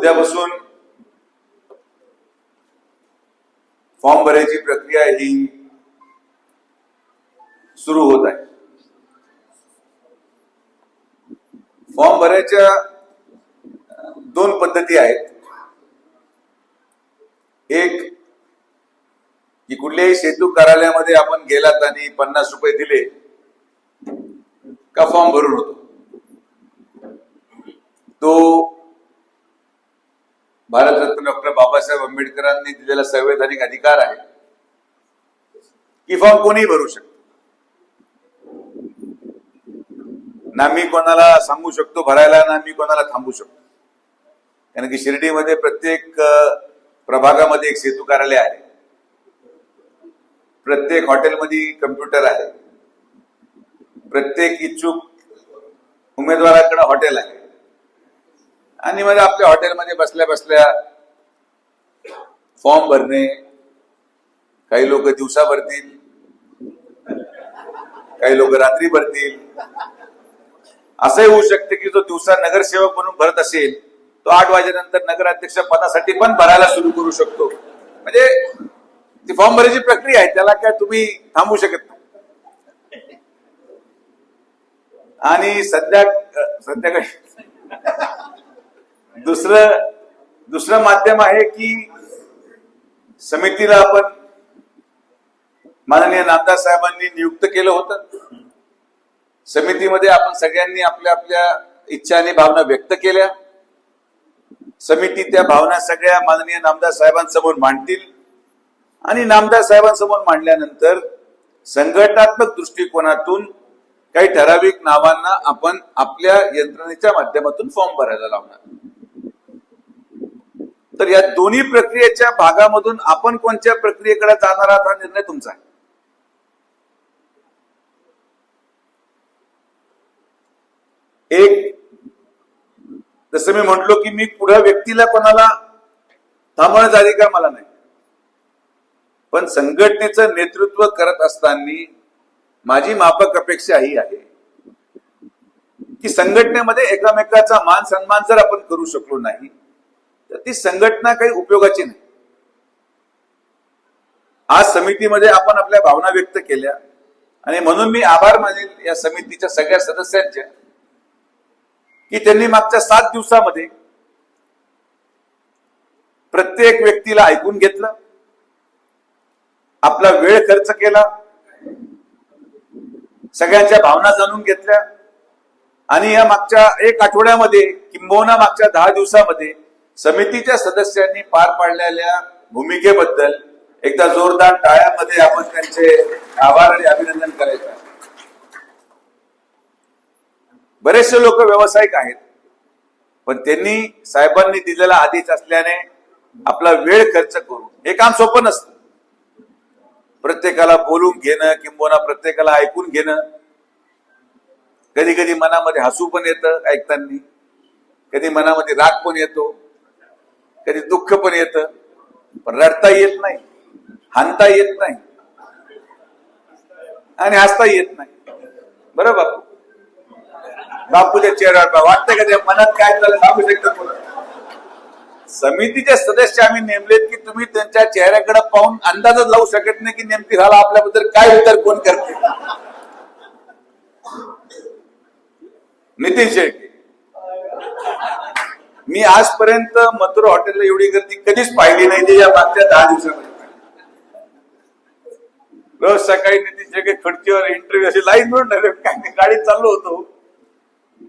उद्यापासून फॉर्म भरायची प्रक्रिया ही सुरू होत आहे. फॉर्म भरायच्या दोन पद्धती आहेत. एक की कुठल्याही सेतू कार्यालयामध्ये आपण गेलात आणि पन्नास रुपये दिले का फॉर्म भरून होतो? तो भारतरत्न डॉक्टर बाबासाहेब आंबेडकरांनी दिलेला संवैधानिक अधिकार आहे. की फॉर्म कोणीही भरू शकतो? ना मी कोणाला सांगू शकतो भरायला ना मी कोणाला थांबू शकतो. कारण की शिर्डीमध्ये प्रत्येक प्रभागामध्ये एक सेतू कार्यालय आहे. प्रत्येक हॉटेलमध्ये कम्प्युटर आहे. प्रत्येक इच्छुक उमेदवाराकडे हॉटेल आहे. आणि मग आपल्या हॉटेलमध्ये बसल्या बसल्या फॉर्म भरणे काही लोक दिवसा भरतील काही लोक रात्री भरतील. असंही होऊ शकते की जो दिवसा नगरसेवक म्हणून भरत असेल तो आठ वाजेनंतर नगराध्यक्ष पदासाठी पण भरायला सुरू करू शकतो. म्हणजे ती फॉर्म भरायची प्रक्रिया आहे त्याला काय तुम्ही थांबू शकत नाही. आणि सध्या सध्या काय? दुसरं दुसरं माध्यम आहे की समितीला आपण माननीय नामदार साहेबांनी नियुक्त केलं होतं. समितीमध्ये आपण सगळ्यांनी आपल्या आपल्या इच्छा आणि भावना व्यक्त केल्या. समिती त्या भावना सगळ्या माननीय नामदार साहेबांसमोर मांडतील. आणि नामदार साहेबांसमोर मांडल्यानंतर संघटनात्मक दृष्टिकोनातून काही ठराविक नावांना आपण आपल्या यंत्रणेच्या माध्यमातून फॉर्म भरायला लावणार. तर या दोन्ही प्रक्रियेच्या भागामधून आपण कोणत्या प्रक्रियेकडे जाणार आहात हा निर्णय तुमचा आहे. एक जसं मी म्हटलो की मी पुढे व्यक्तीला कोणाला थांबळ झाली का मला नाही. पण संघटनेचं नेतृत्व करत असताना माझी मापक अपेक्षा ही आहे की संघटनेमध्ये एकामेकाचा मान सन्मान जर आपण करू शकलो नाही तर ती संघटना काही उपयोगाची नाही. आज समितीमध्ये आपण आपल्या भावना व्यक्त केल्या आणि म्हणून मी आभार मानेल या समितीच्या सगळ्या सदस्यांच्या की त्यांनी मागच्या सात दिवसामध्ये प्रत्येक व्यक्तीला ऐकून घेतलं आपला वेळ खर्च केला सगळ्यांच्या भावना जाणून घेतल्या आणि या मागच्या एक आठवड्यामध्ये किंबहुना मागच्या दहा दिवसामध्ये समितीच्या सदस्यांनी पार पाडलेल्या भूमिकेबद्दल एकदा जोरदार टाळ्यामध्ये आपण त्यांचे आभार आणि अभिनंदन करायचं बरेचसे लोक व्यावसायिक आहेत पण त्यांनी साहेबांनी दिलेला आदेश असल्याने आपला वेळ खर्च करून हे काम सोपं नसतं. प्रत्येकाला बोलून घेणं किंबोना प्रत्येकाला ऐकून घेणं कधी कधी मनामध्ये हसू पण येतं ऐकताना कधी मनामध्ये राग पण येतो. कधी दुःख पण येतं पण रडता येत नाही हानता येत नाही आणि हसता येत नाही. बरोबर बापू? बापूच्या चेहऱ्यावर वाटतंय का त्या मनात काय चाललं सांगू शकतात समितीचे सदस्य आम्ही नेमलेत की तुम्ही त्यांच्या चेहऱ्याकडे पाहून अंदाजच लावू शकत नाही की नेमकी झाला आपल्याबद्दल काय विचार कोण करते. नितीन शेळके. मी आजपर्यंत मथुरा हॉटेलला एवढी गर्दी कधीच पाहिली नाही ते या मागच्या दहा दिवसामध्ये रोज सकाळी नितीन काही खडकीवर इंटरव्ह्यू अशी लाईन मिळून काय गाडीत चाललो होतो.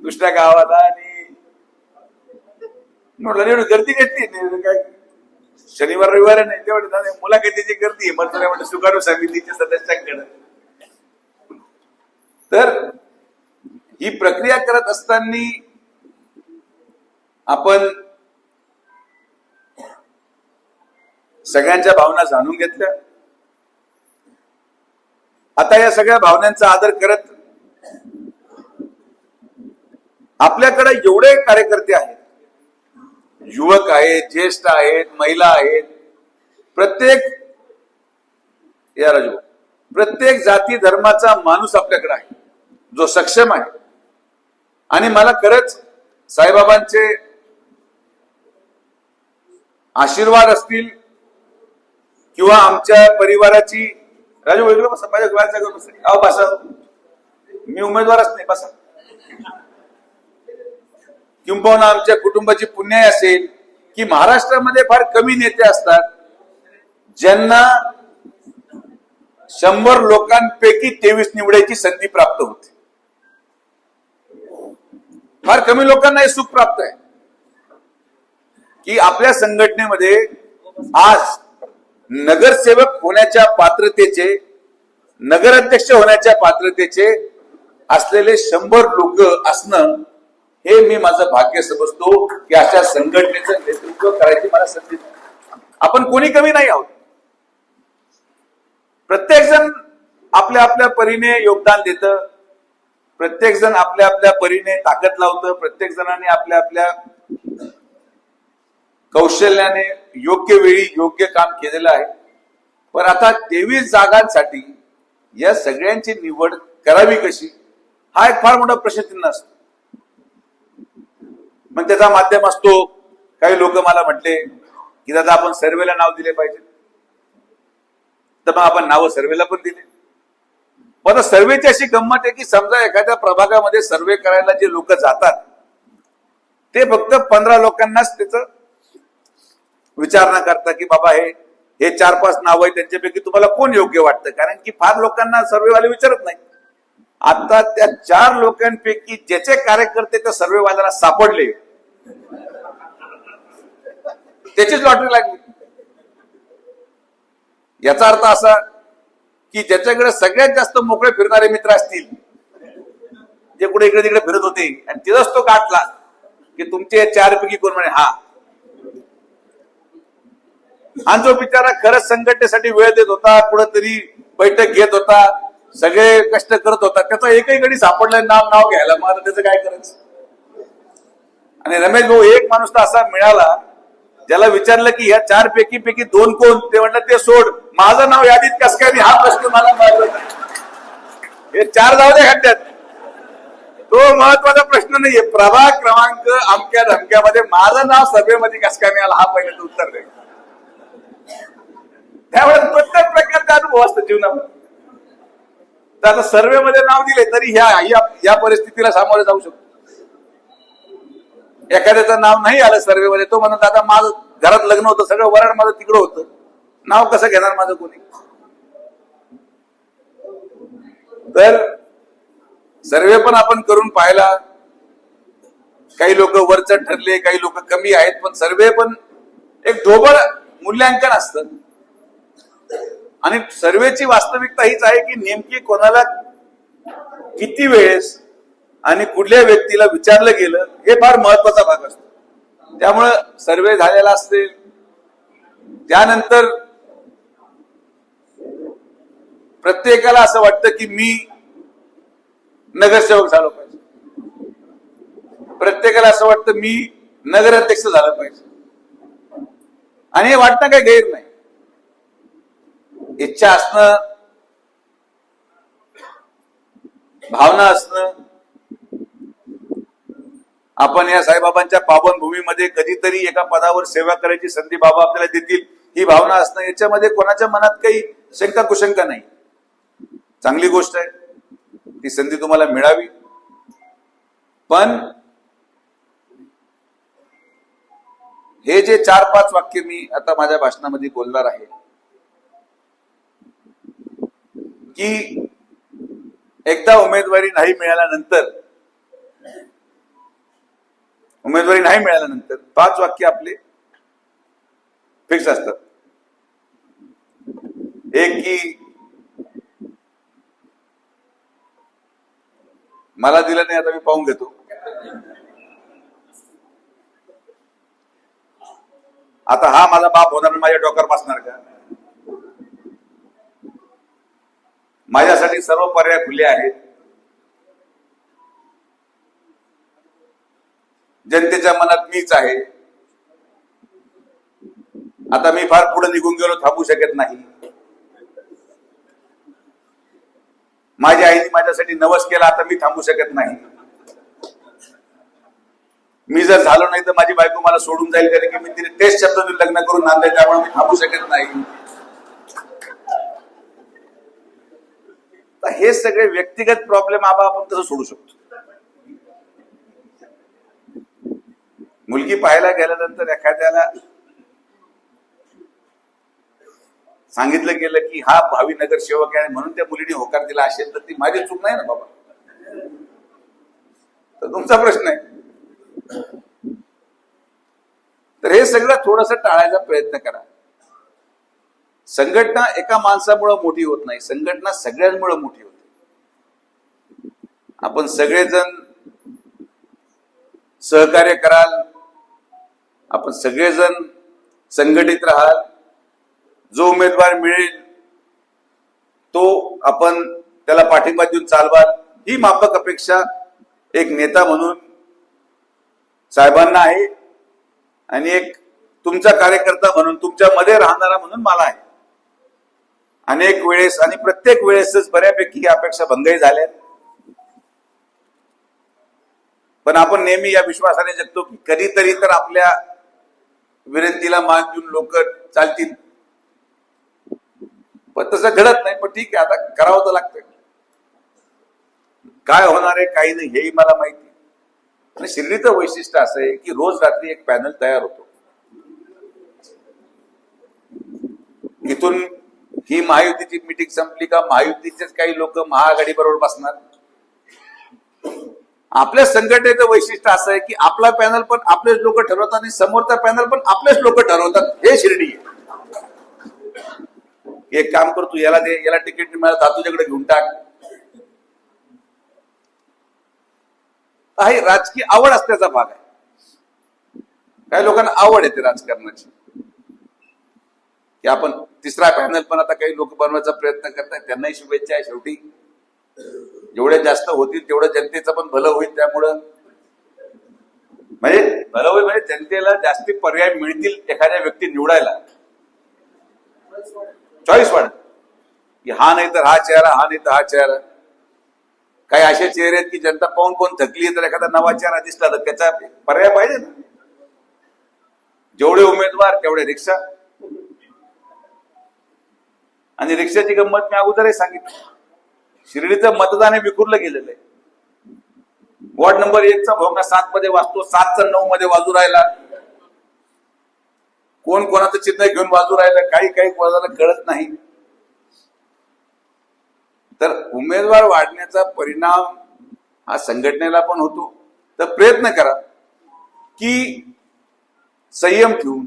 दुसऱ्या गावाला आणि म्हटलं एवढी गर्दी घेतली काय? शनिवार रविवार नाही तेवढं मुलाखतीची गर्दी आहे? मथुरा म्हणजे सुकारू समितीच्या सदस्यांकडे. तर ही प्रक्रिया करत असताना आपण सगळ्यांच्या भावना जाणून घेतल्या. आता या सगळ्या भावनांचा आदर करत आपल्याकडे एवढे कार्यकर्ते आहेत. युवक आहेत ज्येष्ठ आहेत महिला आहेत. प्रत्येक या राजू प्रत्येक जाती धर्माचा माणूस आपल्याकडे आहे. जो सक्षम आहे. आणि मला खरंच साईबाबांचे आशीर्वाद असतील किंवा आमच्या परिवाराची राजू वेगळं बसा माझ्या घराच्या घरी अहो बसा. मी उमेदवारच नाही बसा. किंबहुना आमच्या कुटुंबाची पुण्याई असेल की महाराष्ट्रामध्ये फार कमी नेते असतात ज्यांना शंभर लोकांपैकी तेवीस निवडायची संधी प्राप्त होते. फार कमी लोकांना हे सुख प्राप्त आहे. की आपल्या संघटनेमध्ये आज नगरसेवक होण्याच्या पात्रतेचे नगराध्यक्ष होण्याच्या पात्रतेचे असलेले शंभर लोक असणं हे मी माझं भाग्य समजतो की अशा संघटनेचं नेतृत्व करायची मला संधी आपण कोणी कमी नाही आहोत. प्रत्येक जण आपल्या आपल्या परीने योगदान देत प्रत्येक जण आपल्या आपल्या परीने ताकद लावतं प्रत्येक जणाने आपल्या आपल्या कौशल्याने योग्य वेळी योग्य काम केलेलं आहे. पण आता तेवीस जागांसाठी या सगळ्यांची निवड करावी कशी? हा एक फार मोठा प्रश्नचिन्ह असतो. मग त्याचा माध्यम असतो. काही लोक मला म्हटले की दादा आपण सर्वेला नाव दिले पाहिजे. तर मग आपण नावं सर्वेला पण दिले. मग आता सर्वेची अशी गंमत आहे की समजा एखाद्या प्रभागामध्ये सर्वे करायला जे लोक जातात ते फक्त पंधरा लोकांनाच त्याचं विचारणा करता की बाबा हे हे चार पाच नाव आहे त्यांच्यापैकी तुम्हाला कोण योग्य वाटतं? कारण की फार लोकांना सर्वेवाले विचारत नाही आता त्या चार लोकांपैकी ज्याचे कार्यकर्ते त्या सर्वेवाल्याला सापडले. त्याचीच लॉटरी लागली. याचा अर्थ असा की ज्याच्याकडे सगळ्यात जास्त मोकळे फिरणारे मित्र असतील जे कुठे इकडे तिकडे फिरत होते आणि तिथंच तो गाठला की तुमचे चार पैकी कोण म्हणे हा आणि जो बिचारा खरंच संघटनेसाठी वेळ देत होता कुठंतरी बैठक घेत होता सगळे कष्ट करत होता त्याचा एकही गडी सापडलं नाव नाव घ्यायला. मग आता त्याचं काय करायचं? आणि रमेश भाऊ एक माणूस तर असा मिळाला ज्याला विचारलं की या चार पैकी पैकी दोन कोण? ते म्हणलं ते सोड. माझं नाव यादीत कस काय हा प्रश्न मला हे चार जाऊ दे खड्ड्यात तो महत्त्वाचा प्रश्न नाहीये. प्रभाग क्रमांक अमक्या धमक्यामध्ये माझं नाव सभेमध्ये कस काय मिळालं? हा पहिलं उत्तर दे. त्यावेळेस प्रत्येक प्रकारचा अनुभव असतो जीवनामध्ये. आता सर्वे मध्ये नाव दिले तरी ह्या या- या परिस्थितीला सामोरे जाऊ शकतो. एखाद्याचं नाव नाही आलं सर्वे मध्ये तो म्हणत आता माझं घरात लग्न होतं सगळं वरण माझं तिकडं होतं. नाव कसं घेणार माझं कोणी? तर सर्वे पण आपण करून पाहिला. काही लोक वरचढ ठरले काही लोक कमी आहेत पण सर्वे पण एक ढोबळ मूल्यांकन असतं. आणि सर्वेची वास्तविकता हीच आहे की नेमकी कोणाला किती वेळेस आणि कुठल्या व्यक्तीला विचारलं गेलं हे फार महत्त्वाचा भाग असतो. त्यामुळं सर्वे झालेला असेल त्यानंतर प्रत्येकाला असं वाटतं की मी नगरसेवक झालो पाहिजे. प्रत्येकाला असं वाटतं मी नगराध्यक्ष झालं पाहिजे. आणि हे वाटणं काही गैर नाही. इच्छा असणं भावना असणं आपण या साईबाबांच्या पावनभूमीमध्ये कधीतरी एका पदावर सेवा करायची संधी बाबा आपल्याला देतील ही भावना असणं याच्यामध्ये कोणाच्या मनात काही शंका कुशंका नाही. चांगली गोष्ट आहे ती संधी तुम्हाला मिळावी. पण हे जे चार पाच वाक्य मी आता माझ्या भाषणामध्ये बोलणार आहे की एकदा उमेदवारी नाही मिळाल्यानंतर उमेदवारी नाही मिळाल्यानंतर पाच वाक्य आपले फिक्स असतात. एक की मला दिलं नाही आता मी पाहून घेतो. आता हा माझा बाप होणार माझ्या डोक्यावर बसणार का? माझ्यासाठी सर्व पर्याय खुले आहेत. जनतेच्या मनात मीच आहे. आता मी फार पुढे निघून गेलो थांबू शकत नाही. माझ्या आईने माझ्यासाठी नवस केला आता मी थांबू शकत नाही. मी जर झालो नाही तर माझी बायको मला सोडून जाईल कारण की मी तिने तेच शब्द लग्न करून आणलंय त्यामुळे मी थांबू शकत नाही तर हे सगळे व्यक्तिगत प्रॉब्लेम आबा आपण कसं सोडू शकतो. मुलगी पाहायला गेल्यानंतर एखाद्याला सांगितलं गेलं की हा भावी नगरसेवक आहे म्हणून त्या मुलीने होकार दिला असेल तर ती माझी चूक नाही ना बाबा. तर तुमचा प्रश्न आहे. तर हे सगळं थोडस टाळायचा प्रयत्न करा. संघटना एका माणसामुळे मोठी होत नाही. संघटना सगळ्यांमुळे मोठी होत आपण सगळेजण सहकार्य कराल. आपण सगळेजण संघटित राहाल. जो उमेदवार मिळेल तो आपण त्याला पाठिंबा देऊन चालवाल. ही माफक अपेक्षा एक नेता म्हणून साहेबांना आहे आणि एक तुमचा कार्यकर्ता म्हणून तुमच्या मध्ये राहणारा म्हणून मला आहे. अनेक वेळेस आणि प्रत्येक वेळेसच बऱ्यापैकी ही अपेक्षा भंगही झाल्या पण आपण नेहमी या विश्वासाने जगतो की कधीतरी तर आपल्या विनंतीला मान देऊन लोक चालतील. पण तसं घडत नाही पण ठीक आहे आता करावं तर लागतं काय होणार आहे काही नाही हेही मला माहिती आणि शिर्डीचं वैशिष्ट्य असं आहे की रोज रात्री एक पॅनल तयार होतो. इथून ही महायुतीची मिटिंग संपली का महायुतीचेच काही लोक महाआघाडी बरोबर बसणार? आपल्या संघटनेचं वैशिष्ट्य असं आहे की आपला पॅनल पण आपलेच लोक ठरवतात आणि समोरचा पॅनल पण आपलेच लोक ठरवतात. हे शिर्डी आहे. एक काम कर तू याला दे याला तिकीट मिळालं तर तुझ्याकडे घेऊन टाक. आहे राजकीय आवड असल्याचा भाग आहे. काही लोकांना आवड येते राजकारणाची. की आपण तिसरा पॅनल पण आता काही लोक बनवायचा प्रयत्न करतायत त्यांनाही शुभेच्छा आहे शेवटी. जेवढे जास्त होतील तेवढं जनतेचं पण भलं होईल त्यामुळं. म्हणजे भलं होईल म्हणजे जनतेला जास्ती पर्याय मिळतील एखाद्या व्यक्ती निवडायला. चॉईस वाढ की हा नाही तर हा चेहरा हा नाही तर हा चेहरा. काही असे चेहरे आहेत की जनता पाहून कोण थकली तर एखादा नवा चेहरा दिसला तर त्याचा पर्याय पाहिजे ना. जेवढे उमेदवार तेवढे रिक्षा. आणि रिक्षाची गंमत मी अगोदरही सांगितली. शिर्डीचं मतदान हे विखुरलं गेलेलं आहे. वॉर्ड नंबर एकचा भोंगा सात मध्ये वाजतो सातचा नऊ मध्ये वाजू राहिला. कोण कोणाचं चिन्ह घेऊन बाजू राहिलं काही काही कोणाला कळत नाही. तर उमेदवार वाढण्याचा परिणाम हा संघटनेला पण होतो. तर प्रयत्न करा की संयम ठेवून.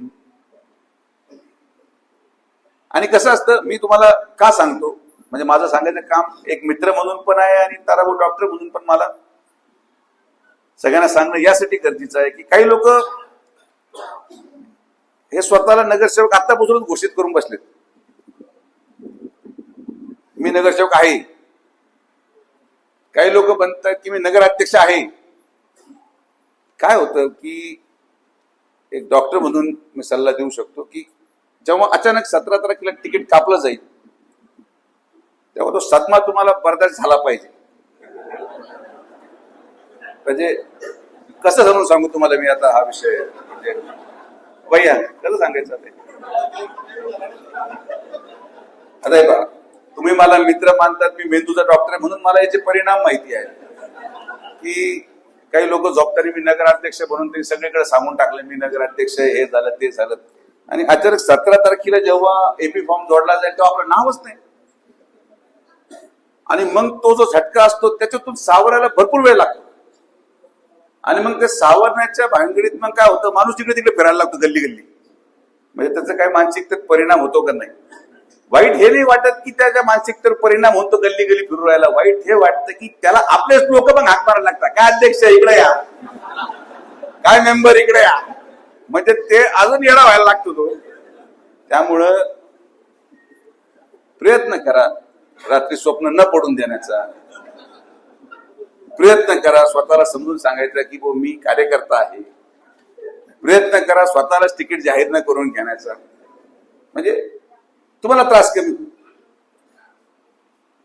आणि कसं असतं मी तुम्हाला का सांगतो म्हणजे माझं सांगायचं काम एक मित्र म्हणून पण आहे आणि ताराभाऊ डॉक्टर म्हणून पण मला सगळ्यांना सांगणं यासाठी गरजेचं आहे की काही लोक हे स्वतःला नगरसेवक आतापासूनच घोषित करून बसलेत. मी नगरसेवक आहे. काही लोक म्हणतात की मी नगराध्यक्ष आहे. काय होतं की एक डॉक्टर म्हणून मी सल्ला देऊ शकतो की जेव्हा अचानक सतरा तारखेला तिकीट कापलं जाईल तेव्हा तो सदमा तुम्हाला बर्दाश्त झाला पाहिजे. म्हणजे कसं समजून सांगू तुम्हाला मी आता हा विषय? म्हणजे भैया कसं सांगायचं ते आता हे तुम्ही मला मित्र मानतात मी मेंदूचा डॉक्टर आहे म्हणून मला याचे परिणाम माहिती आहे की काही लोक जबाबदारी मी नगराध्यक्ष म्हणून ते सगळीकडे सांगून टाकले मी नगराध्यक्ष हे झालं ते झालं. आणि अचानक सतरा तारखेला जेव्हा एपी फॉर्म जोडला जाईल तेव्हा आपलं नावच नाही. आणि मग तो जो झटका असतो त्याच्यातून सावरायला भरपूर वेळ लागतो. आणि मग ते सावरण्याच्या भानगडीत मग काय होतं माणूस तिकडे तिकडे फिरायला लागतो गल्ली गल्ली म्हणजे त्याचा काय मानसिकतेत परिणाम होतो का नाही? वाईट हे नाही वाटत की त्याच्या मानसिकतेवर परिणाम होतो गल्ली गल्ली फिरू राहायला वाईट हे वाटतं की त्याला आपलेच लोक मग हाक मारायला लागतात. काय अध्यक्ष इकडे या. काय मेंबर इकडे या. म्हणजे ते अजून येडा व्हायला लागतो तो. त्यामुळं प्रयत्न करा. रात्री स्वप्न न पडून देण्याचा. प्रयत्न करा स्वतःला समजून सांगायचं की बो मी कार्यकर्ता आहे. प्रयत्न करा स्वतःलाच तिकीट जाहीर न करून घेण्याचा. म्हणजे तुम्हाला त्रास कमी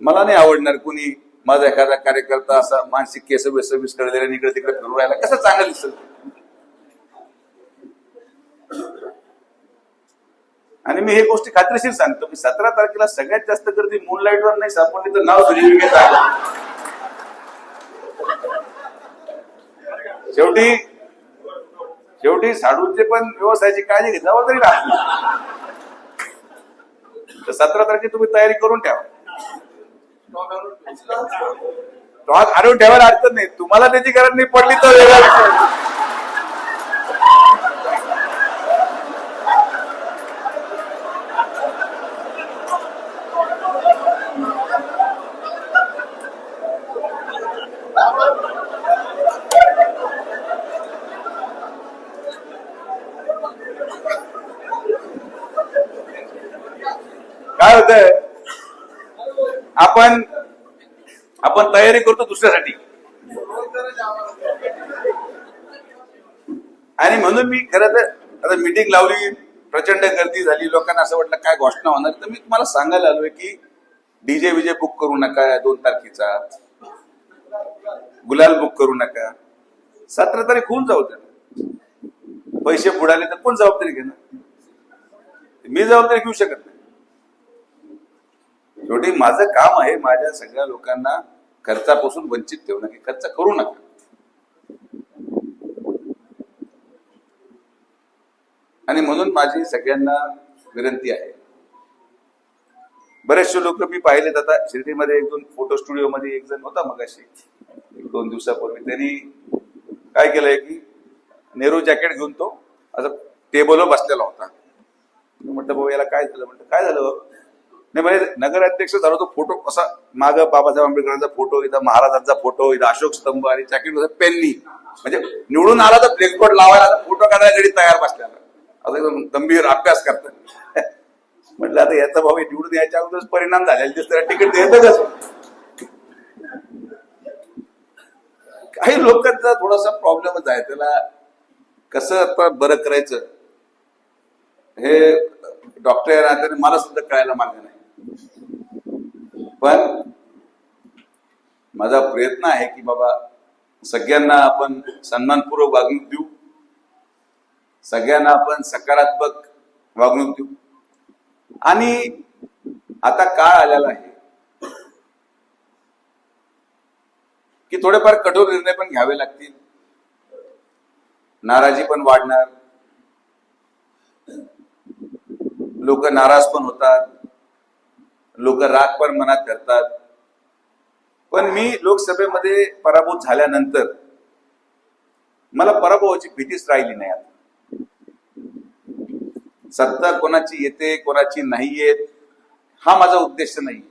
मला नाही आवडणार कुणी माझा एखादा कार्यकर्ता असा मानसिक केस बेस कळलेला इकडे तिकडे फिरू राहिला. कसं चांगलं दिसत आणि मी हे गोष्टी खात्रीशीर सांगतो की सतरा तारखेला सगळ्यात जास्त गर्दी मूनलाईट वर नाही सापडली तर नाव विखे झालं शेवटी शेवटी साडूचे पण व्यवसायाची काळजी घे जबाबदारी राहते तर सतरा तारखे तुम्ही तयारी करून ठेवा. आणून ठेवायला अडचण नाही. तुम्हाला त्याची गरज नाही पडली तर वेगळा आपण आपण तयारी करतो दुसऱ्यासाठी. आणि म्हणून मी खरं तर आता मीटिंग लावली प्रचंड गर्दी झाली लोकांना असं वाटलं काय घोषणा होणार. तर मी तुम्हाला सांगायला आलोय की डीजे विजे बुक करू नका दोन तारखेचा. गुलाल बुक करू नका. सतरा तारीख होऊन जाऊ द्या. पैसे बुडाले तर कोण जबाबदारी घेणार? मी जबाबदारी घेऊ शकत नाही. शेवटी माझं काम आहे माझ्या सगळ्या लोकांना खर्चापासून वंचित ठेवणं की खर्च करू नका. आणि म्हणून माझी सगळ्यांना विनंती आहे. बरेचसे लोक मी पाहिलेत आता शिर्डीमध्ये एक दोन फोटो स्टुडिओ मध्ये एक जण होता मगाशी एक दोन दिवसापूर्वी. त्यांनी काय केलंय की नेहरू जॅकेट घेऊन तो असं टेबलवर बसलेला होता. म्हटलं बाबा याला काय झालं? म्हटलं काय झालं? बाबा? नाही म्हणजे नगराध्यक्ष झालो तो फोटो असा माग बाबासाहेब आंबेडकरांचा फोटो इथं महाराजांचा फोटो इथं अशोक स्तंभ आणि जॅकेट पेननी. म्हणजे निवडून आला तर फ्लेक्सबोर्ड लावायला फोटो काढायला तयार बसल्याला आता एकदम गंभीर अभ्यास करतात म्हटलं आता याचा भाऊ निवडून यायच्या अगोदरच परिणाम झालेला दिसतो तिकीट देतच. कसं काही लोकांचा थोडासा प्रॉब्लेमच आहे. त्याला कसं आता बरं करायचं? हे डॉक्टर मला सुद्धा कळायला मागं नाही. पण माझा प्रयत्न आहे की बाबा सगळ्यांना आपण सन्मानपूर्वक वागणूक देऊ. सगळ्यांना आपण सकारात्मक वागणूक देऊ. आणि आता काळ आलेला आहे की थोडेफार कठोर निर्णय पण घ्यावे लागतील. नाराजी पण वाढणार. लोक नाराज पण होतात. लोक राग पण मनात करतात पण मी लोकसभेमध्ये पराभूत झाल्यानंतर मला पराभवाची भीतीच राहिली नाही आता. सत्ता कोणाची येते कोणाची नाही येत हा माझा उद्देश नाही.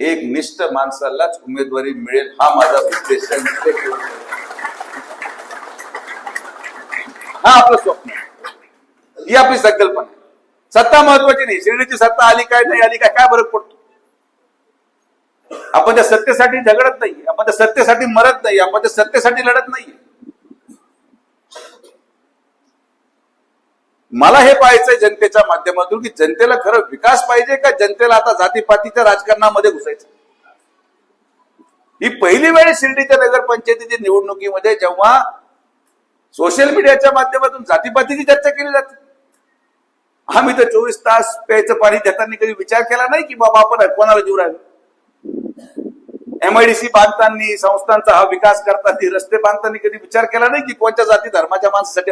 एक निष्ठ माणसालाच उमेदवारी मिळेल हा माझा उद्देश हा आपलं स्वप्न ही आपली संकल्पना सत्ता महत्वाची नाही. शिर्डीची सत्ता आली काय नाही आली काय काय फरक पडतो? आपण त्या सत्तेसाठी झगडत नाही. आपण त्या सत्तेसाठी मरत नाही. आपण त्या सत्तेसाठी लढत नाही. मला हे पाहायचंय जनतेच्या माध्यमातून की जनतेला खरं विकास पाहिजे का जनतेला आता जातीपातीच्या राजकारणामध्ये घुसायचं? ही पहिली वेळ शिर्डीच्या नगरपंचायतीच्या निवडणुकीमध्ये जेव्हा सोशल मीडियाच्या माध्यमातून जातीपातीची चर्चा केली जाते. आम्ही तर चोवीस तास प्यायचं पाणी देताना कधी विचार केला नाही की बाबा आपण कोणाला जीव राहिलो? एमआयडीसी बांधताना संस्थांचा हा विकास करताना रस्ते बांधताना कधी विचार केला नाही की कोणत्या जाती धर्माच्या माणसासाठी